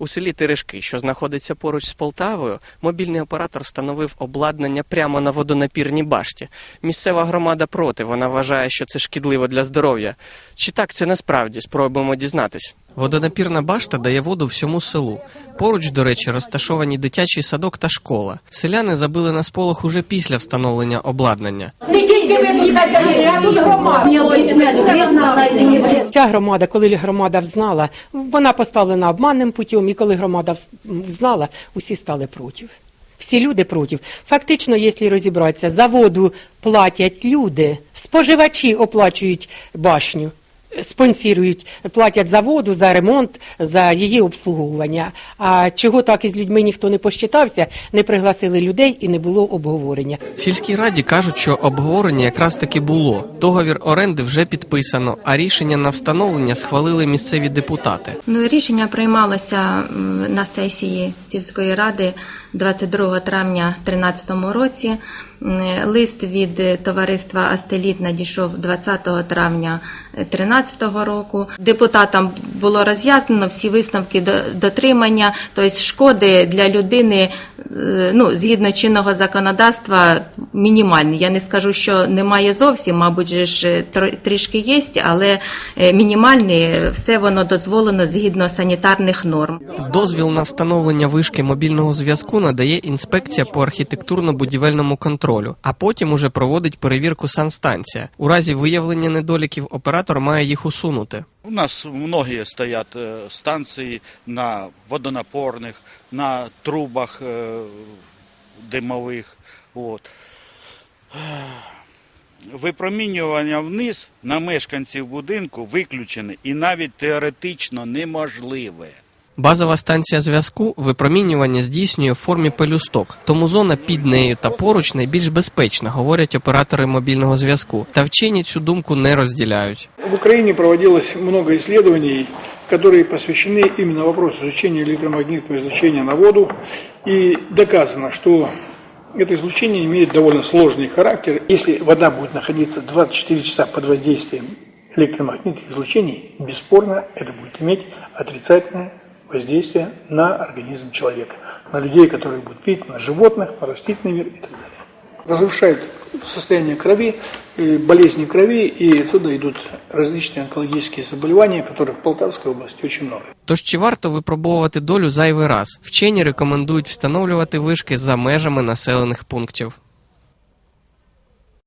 У селі Терешки, що знаходиться поруч з Полтавою, мобільний оператор встановив обладнання прямо на водонапірній башті. Місцева громада проти. Вона вважає, що це шкідливо для здоров'я. Чи так це насправді? Спробуємо дізнатись. Водонапірна башта дає воду всьому селу. Поруч, до речі, розташовані дитячий садок та школа. Селяни забили на сполох уже після встановлення обладнання. Сидіть, де ви тут а тут громада. Ця громада, коли громада взнала, вона поставлена обманним путем, і коли громада вз- взнала, усі стали проти. Всі люди проти. Фактично, якщо розібратися, за воду платять люди, споживачі оплачують башню. Спонсірують, платять за воду, за ремонт, за її обслуговування. А чого так із людьми ніхто не посчитався, не пригласили людей і не було обговорення. В сільській раді кажуть, що обговорення якраз таки було. Договір оренди вже підписано, а рішення на встановлення схвалили місцеві депутати. Ну, рішення приймалося на сесії сільської ради 22 травня 2013 році. Лист від товариства Астеліт надійшов 20 травня 2013 року. Депутатам було роз'яснено всі висновки до- дотримання, тобто шкоди для людини е, ну, згідно чинного законодавства мінімальні. Я не скажу, що немає зовсім, мабуть, же ж е, тр- трішки є, але е, мінімальні, все воно дозволено згідно санітарних норм. Дозвіл на встановлення вишки мобільного зв'язку надає інспекція по архітектурно-будівельному контролю, а потім уже проводить перевірку санстанція. У разі виявлення недоліків оператор має їх усунути. У нас многие стоят э, станции на водонапорных, на трубах э, дымовых. Вот. Випромінювання вниз на мешканців будинку виключене і навіть теоретично неможливе. Базова станція зв'язку випромінювання здійснює в формі пелюсток, тому зона під нею та поруч найбільш безпечна, говорять оператори мобільного зв'язку. Та вчені цю думку не розділяють. В Украине проводилось много исследований, которые посвящены именно вопросу изучения электромагнитного излучения на воду. И доказано, что это излучение имеет довольно сложный характер. Если вода будет находиться 24 часа под воздействием электромагнитных излучений, бесспорно это будет иметь отрицательное воздействие на организм человека, на людей, которые будут пить, на животных, на растительный мир и так далее. Разрушает состояние крови, э, болезни крови, и отсюда идут различные онкологические заболевания, которых в Полтавской области очень много. Тож чи варто випробовувати долю зайвий раз? Вчені рекомендують встановлювати вишки за межами населених пунктів.